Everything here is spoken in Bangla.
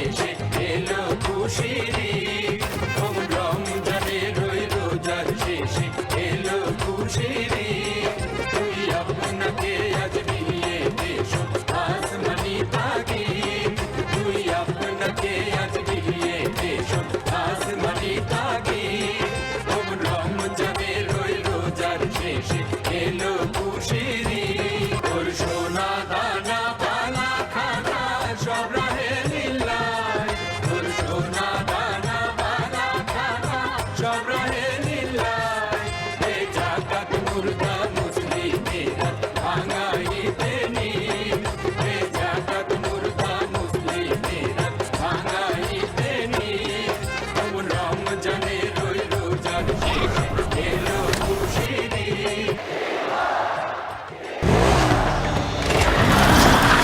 দেশে এলো খুশির রমজানে রই রোজার শেষে এলো খুশির তুই আপনাকে আজ বিয়ে দেশ আসমানি পাখি তুই আপনাকে আজ বিয়ে দেশ আসমানি পাখি রমজানে রই রোজার শেষে এলো খুশির Hey.